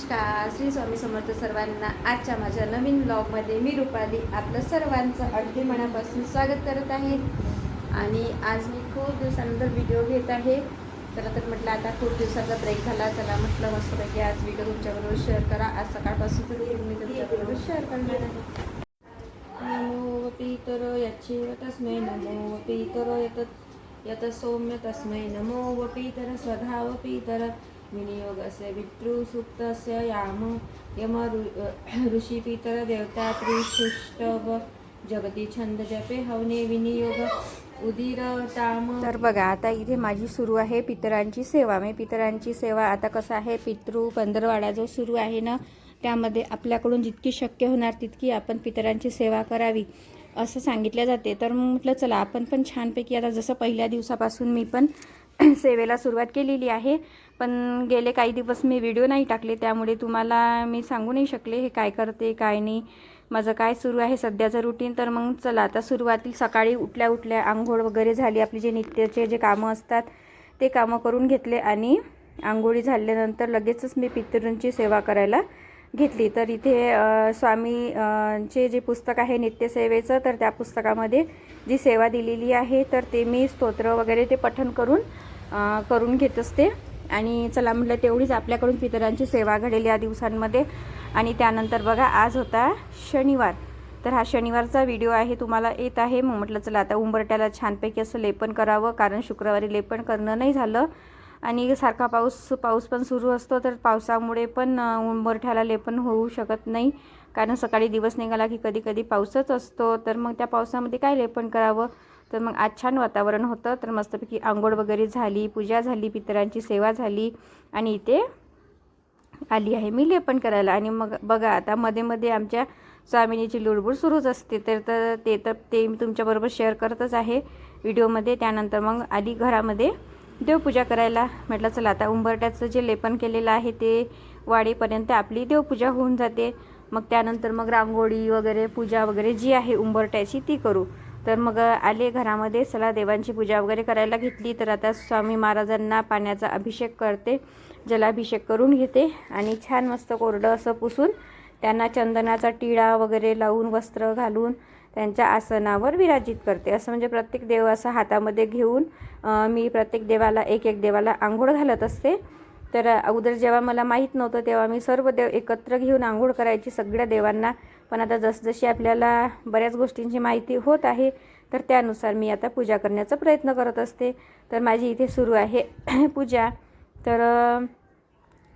नमस्कार. श्री स्वामी समर्थ सर्वांना आजच्या माझ्या नवीन ब्लॉगमध्ये मी रुपाली आपलं सर्वांचं अगदी मनापासून स्वागत करत आहे. आणि आज मी खूप दिवसानंतर व्हिडिओ घेत आहे. तर म्हटलं आता खूप दिवसाचा ब्रेक झाला. चला म्हटलं मस्तपैकी आज व्हिडिओ तुमच्याबरोबर शेअर करा. आज सकाळपासून तरी मी तुमच्याबरोबर शेअर करणार आहे. नमो पितर याची तस्मै नमो पितर यत यत सौम्य तस्मै नमो व पितर स्वधा व पितर विनियोगस्य पितृसूक्तस्य याम यम ऋ- ऋषी त्रिसृष्टव जगती छंद जपे हवने विनियोग उदिरताम। तर बघा आता इथे माझी सुरू आहे पितरांची सेवा. म्हणजे पितरांची सेवा आता कसं आहे पितृ पंधरवाडा जो सुरू आहे ना त्यामध्ये आपल्याकडून जितकी शक्य होणार तितकी आपण पितरांची सेवा करावी असं सांगितलं जाते. तर मग म्हटलं चला आपण पण छानपैकी आता जसं पहिल्या दिवसापासून मी पण सेवेला सुरुवात केलेली आहे. पण गेले काही दिवस मी व्हिडिओ नाही टाकले त्यामुळे तुम्हाला मी सांगू नाही शकले हे काय करते काय नाही. माझं काय सुरू आहे सध्याचं रुटीन तर मग चला आता सुरुवाती सकाळी उठल्या उठल्या आंघोळ वगैरे झाली आपली जे नित्याचे जे कामं असतात ते कामं करून घेतले आणि आंघोळी झाल्यानंतर लगेचच मी पितृंची सेवा करायला घेतली. तर इथे स्वामी चे जे पुस्तक आहे नित्यसेवेचं तर त्या पुस्तकामध्ये जी सेवा दिलेली आहे तर ते मी स्तोत्र वगैरे ते पठन करून करून घेत असते. आणि चला म्हटलं तेवढीच आपल्याकडून पितरांची सेवा घडेल या दिवसांमध्ये. आणि त्यानंतर बघा आज होता शनिवार. तर हा शनिवारचा व्हिडिओ आहे तुम्हाला येत आहे. मग म्हटलं चला आता उंबरट्याला छानपैकी असं लेपन करावं कारण शुक्रवारी लेपन करणं नाही झालं. आणि सारखा पाऊस पाऊस पण सुरू असतो तर पावसामुळे पण उंबरठ्याला लेपन होऊ शकत नाही. कारण सकाळी दिवस निघाला की कधी कधी पाऊसच असतो तर मग त्या पावसामध्ये काय लेपन करावं? तर मग आज छान वातावरण होतं तर मस्तपैकी आंघोळ वगैरे झाली पूजा झाली पितरांची सेवा झाली आणि इथे आली आहे मी लेपन करायला. आणि मग बघा आता मध्ये मध्ये आमच्या स्वामिनीची लुडबुड सुरूच असते तर तर ते तर ते मी तुमच्याबरोबर शेअर करतच आहे व्हिडिओमध्ये. त्यानंतर मग आली घरामध्ये देवपूजा करायला. म्हटलं चला आता उंबरट्याचं जे लेपन केलेलं आहे ते वाढेपर्यंत आपली देवपूजा होऊन जाते. मग त्यानंतर मग रांगोळी वगैरे पूजा वगैरे जी आहे उंबरट्याची ती करू. तर मग आले घरामध्ये चला देवांची पूजा वगैरे करायला घेतली. तर आता स्वामी महाराजांना पाण्याचा अभिषेक करते जलाभिषेक करून घेते आणि छान मस्त कोरडं असं पुसून त्यांना चंदनाचा टिळा वगैरे लावून वस्त्र घालून त्यांच्या आसनावर विराजित करते. असं म्हणजे प्रत्येक देव असं हातामध्ये घेऊन मी प्रत्येक देवाला एक एक देवाला आंघोळ घालत असते. तर अगोदर जेव्हा मला माहीत नव्हतं तेव्हा मी सर्व देव एकत्र घेऊन आंघोळ करायची सगळ्या देवांना. पण आता जसजशी आपल्याला बऱ्याच गोष्टींची माहिती होत आहे तर त्यानुसार मी आता पूजा करण्याचा प्रयत्न करत असते. तर माझी इथे सुरू आहे पूजा. तर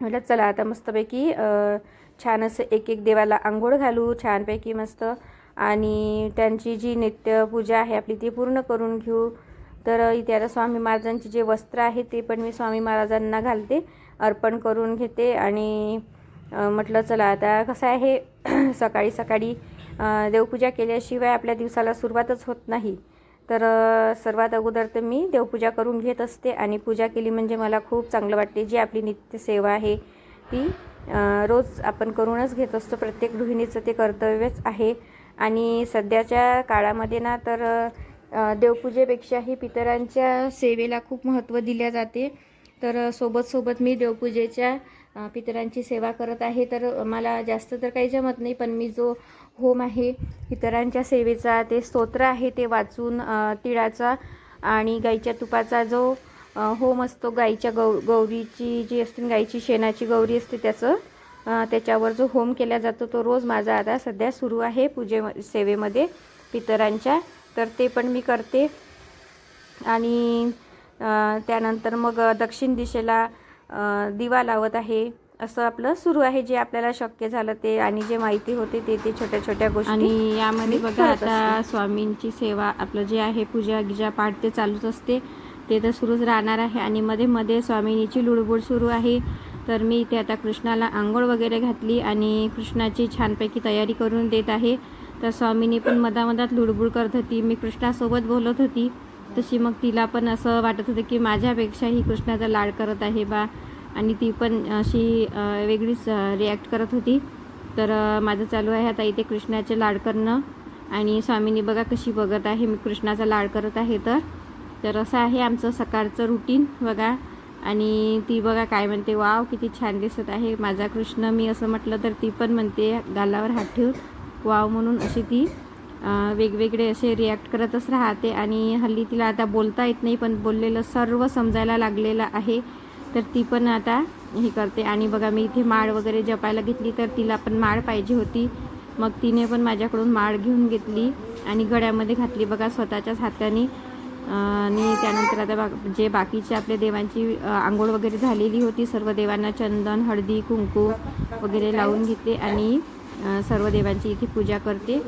म्हटलं चला आता मस्तपैकी छान असं एक एक देवाला आंघोळ घालू छानपैकी मस्त. आणि त्यांची जी नित्य पूजा आहे आपली ती पूर्ण करून घेऊ. तर इथे आता स्वामी महाराजांची जे वस्त्र आहे ते पण मी स्वामी महाराजांना घालते अर्पण करून घेते आणि म्हटलं चला आता कसं आहे सकाळी सकाळी देवपूजा केल्याशिवाय आपल्या दिवसाला सुरुवातच होत नाही. तर सर्वात अगोदर तर मी देवपूजा करून घेत असते आणि पूजा केली म्हणजे मला खूप चांगलं वाटते. जी आपली नित्यसेवा आहे ती रोज आपण करूनच घेत असतो. प्रत्येक गृहिणीचं ते कर्तव्यच आहे. आणि सध्याच्या काळामध्ये ना तर देवपूजेपेक्षाही पितरांच्या सेवेला खूप महत्त्व दिले जाते. तर सोबत सोबत मी देवपूजेच्या पितरांची सेवा करत आहे. तर मला जास्त तर काही जमत नाही पण मी जो होम आहे पितरांच्या सेवेचा ते स्तोत्र आहे ते वाचून तिळाचा आणि गाईच्या तुपाचा जो होम असतो गाईच्या गौ गौरीची जी असते गाईची शेणाची गौरी असते त्याचं त्याच्यावर जो होम केला जातो तो रोज माझा आता सध्या सुरू आहे पूजे सेवेमध्ये पितरांच्या. तर ते पण मी करते. आणि त्यानंतर मग दक्षिण दिशेला दिवा लावत आहे. असं आपलं सुरू आहे जे आपल्याला शक्य झालं ते आणि जे माहिती होते ते ते छोट्या छोट्या गोष्टी आणि यामध्ये बघा आता स्वामींची सेवा आपलं जे आहे पूजा गिजा पाठ ते चालूच असते. ते तर सुरूच राहणार आहे आणि मध्ये मध्ये स्वामिनीची लुडबुड सुरू आहे. तर मी इथे आता कृष्णाला आंघोळ वगैरे घातली आणि कृष्णाची छानपैकी तयारी करून देत आहे. तर स्वामीनी पण मधामधात लुडबुड करत होती. मी कृष्णासोबत बोलत होती. तशी मग तिला पण असं वाटत होतं की माझ्यापेक्षाही कृष्णाचा लाड करत आहे बा. आणि ती पण अशी वेगळीच रिॲक्ट करत होती. तर माझं चालू आहे आता इथे कृष्णाचे लाड करणं. आणि स्वामीनी बघा कशी बघत आहे. मी कृष्णाचा लाड करत आहे तर. तर असं आहे आमचं सकाळचं रुटीन बघा. आणि ती बघा काय म्हणते वाव किती छान दिसत आहे. माझा कृष्ण मी असं म्हटलं तर ती पण म्हणते गालावर हात ठेवून वाव म्हणून अशी ती वेगवेगळे असे रिॲक्ट करतच राहते. आणि हल्ली तिला आता बोलता येत नाही पण बोललेलं सर्व समजायला लागलेलं आहे. तर ती पण आता हे करते. आणि बघा मी इथे माळ वगैरे जपायला घेतली तर तिला पण माळ पाहिजे होती. मग तिने पण माझ्याकडून माळ घेऊन घेतली आणि गळ्यामध्ये घातली बघा स्वतःच्याच हाताने. आणि त्यानंतर आता बा जे बाकीचे आपल्या देवांची आंघोळ वगैरे झालेली होती सर्व देवांना चंदन हळदी कुंकू वगैरे लावून घेते आणि सर्व देवांची इथे पूजा करते.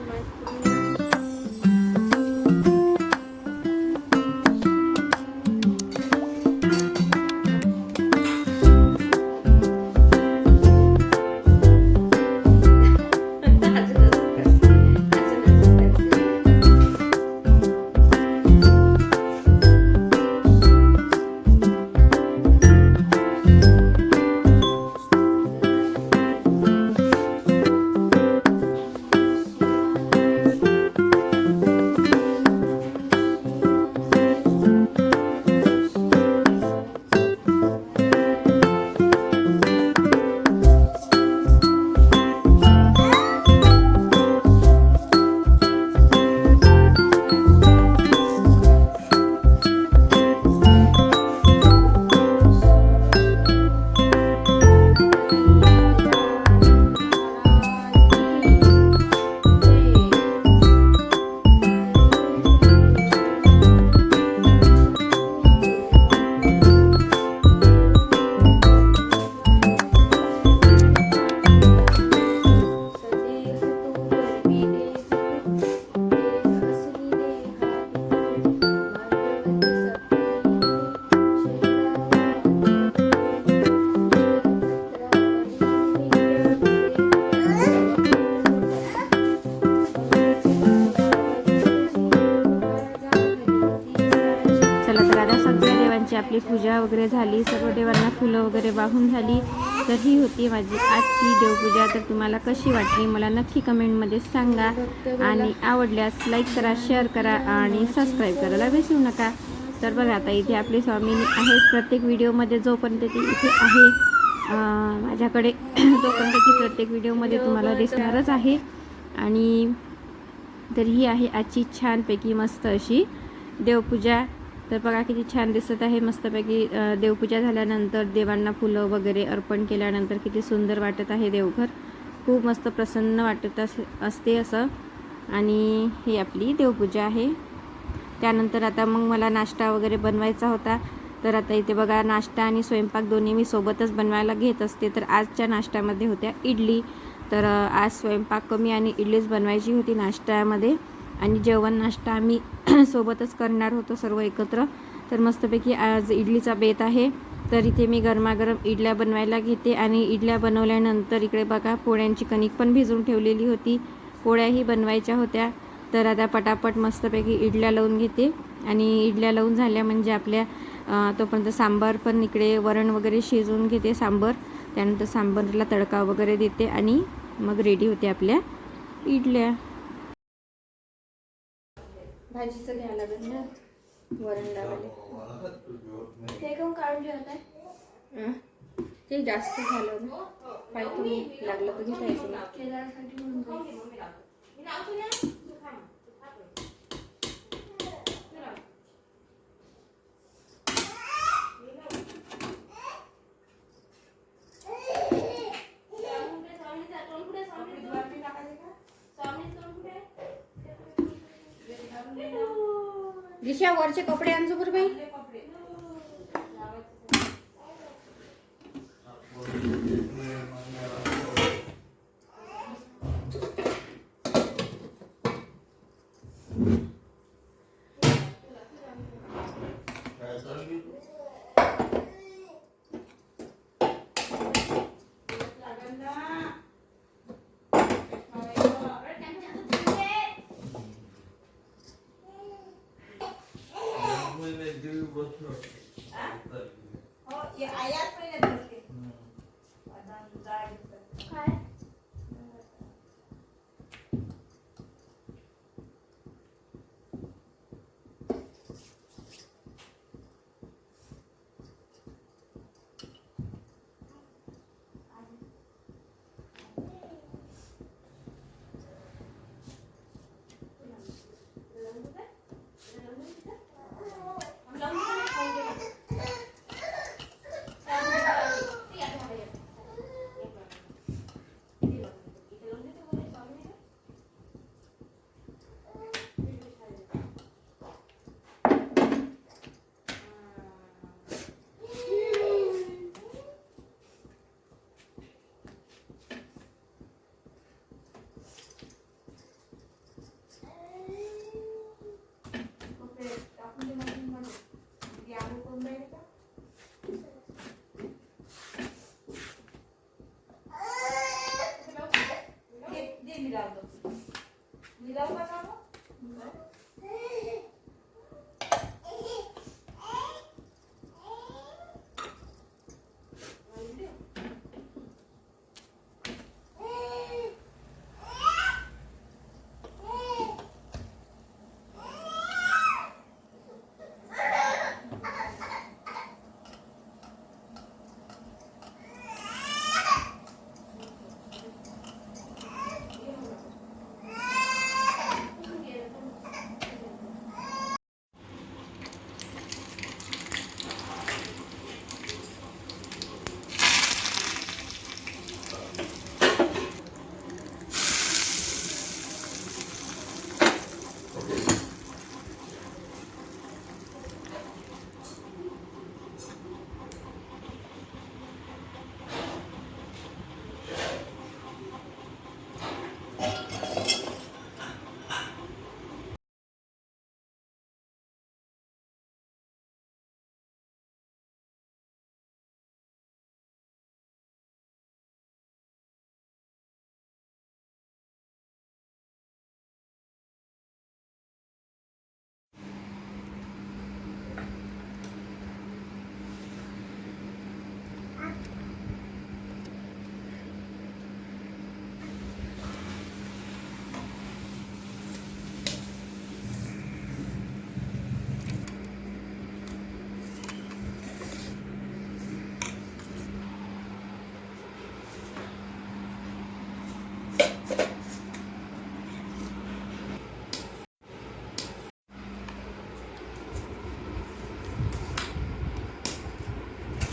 पूजा वगैरे झाली सर्व देवांना फुलं वगैरे वाहून झाली. तर ही होती माझी आजची देवपूजा. तर तुम्हाला कशी वाटली मला नक्की कमेंटमध्ये सांगा. आणि आवडल्यास लाईक करा शेअर करा आणि सबस्क्राईब करायला विसरू नका. तर बघा आता इथे आपली स्वामी आहेच प्रत्येक व्हिडिओमध्ये जोपर्यंत ती इथे आहे माझ्याकडे जोपर्यंत ती प्रत्येक व्हिडिओमध्ये तुम्हाला दिसणारच आहे. आणि तर ही आहे आजची छानपैकी मस्त अशी देवपूजा. तर बघा किती छान दिसत आहे. मस्तपैकी देवपूजा झाल्यानंतर देवांना फुलं वगैरे अर्पण केल्यानंतर किती सुंदर वाटत आहे देवघर. खूप मस्त प्रसन्न वाटत अस असते असं. आणि ही आपली देवपूजा आहे. त्यानंतर आता मग मला नाश्ता वगैरे बनवायचा होता. तर आता इथे बघा नाश्ता आणि स्वयंपाक दोन्ही मी सोबतच बनवायला घेत असते. तर आजच्या नाश्त्यामध्ये होत्या इडली. तर आज स्वयंपाक कमी आणि इडलीच बनवायची होती नाश्त्यामध्ये. आणि जेवण नाश्ता आम्ही सोबतच करणार होतो सर्व एकत्र. तर मस्तपैकी आज इडलीचा बेत आहे. तर इथे मी गरमागरम इडल्या बनवायला घेते आणि इडल्या बनवल्यानंतर इकडे बघा पोळ्यांची कणिक पण भिजून ठेवलेली होती. पोळ्याही बनवायच्या होत्या. तर आता पटापट मस्तपैकी इडल्या लावून घेते. आणि इडल्या लावून झाल्या म्हणजे आपल्या तोपर्यंत सांबार पण इकडे वरण वगैरे शिजवून घेते सांबर. त्यानंतर सांबारला तडका वगैरे देते आणि मग रेडी होते आपल्या इडल्या. भाजीचं घ्यायला लागेल ना? वरण लावायला. हे काऊन काढून ठेवत आहे ते जास्त झालं ना. पाहिजे तुम्ही लागलं तर घेता येतं ना केदारसाठी म्हणून जाईल. दिशा वरचे कपडे आणजो बरं बाई. mirando. ¿Mirado pasamos? No.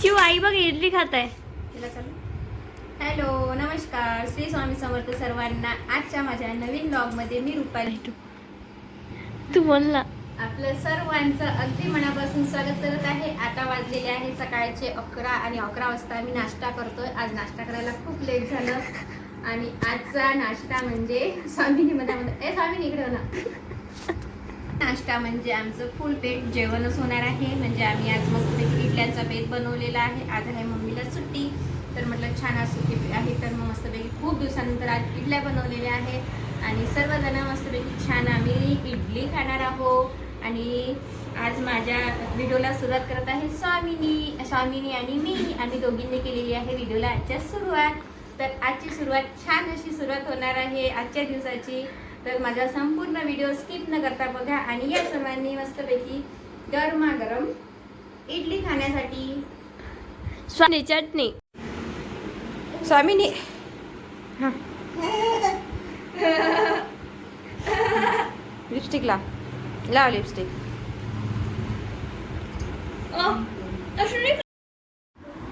Shiv आई बघ इडली खात आहे हॅलो नमस्कार. श्री स्वामी समर्थ सर्वांना आजच्या माझ्या नवीन ब्लॉगमध्ये मी रुपाली. तू. बोल ना. आपलं सर्वांचं अगदी मनापासून स्वागत करत आहे. आता वाजलेले आहे सकाळचे अकरा आणि अकरा वाजता आम्ही नाश्ता करतोय. आज नाश्ता करायला खूप लेट झालं. आणि आजचा नाश्ता म्हणजे स्वामिनी मनामध्ये ए स्वामिनी इकडे ना. नाश्ता म्हणजे आमचं फुल पेट जेवणच होणार आहे. म्हणजे आम्ही आज मस्तपैकी इडल्यांचा बेत बनवलेला आहे. आज आहे मम्मीला सुट्टी. तर म्हटलं छान आज सुट्टी आहे. तर मग मस्तपैकी खूप दिवसानंतर आज इडल्या बनवलेल्या आहेत आणि सर्वजण मस्तपैकी छान आम्ही इडली खाणार आहोत. आणि आज माझ्या व्हिडिओला सुरुवात करत आहे स्वामिनी. स्वामिनी आणि मी. आम्ही दोघींनी केलेली आहे व्हिडिओला आजच्या सुरुवात. तर आजची सुरुवात छान अशी सुरुवात होणार आहे. आजच्या दिवसाची तर माझा संपूर्ण व्हिडिओ स्किप न करता बघा आणि या सर्वांनी मस्तपैकी गरमागरम इडली खाण्यासाठी स्वामी चटणी. स्वामिनी. लिपस्टिक लाव लाव लिपस्टिक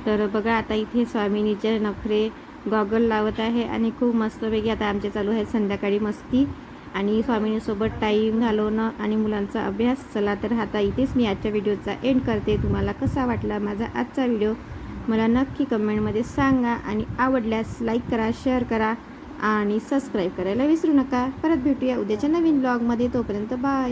तर बघा आता इथे स्वामिनीचे नखरे गॉगल लावत आहे आणि खूप मस्तपैकी आता आमचे चालू आहे संध्याकाळी मस्ती. आणि स्वामिनीसोबत टाईम घालवणं आणि मुलांचा अभ्यास. चला तर आता इथेच मी आजच्या व्हिडिओचा एंड करते. तुम्हाला कसा वाटला माझा आजचा व्हिडिओ? मला नक्की कमेंटमध्ये सांगा आणि आवडल्यास लाईक करा शेअर करा आणि सबस्क्राईब करायला विसरू नका. परत भेटूया उद्याच्या नवीन ब्लॉगमध्ये तोपर्यंत बाय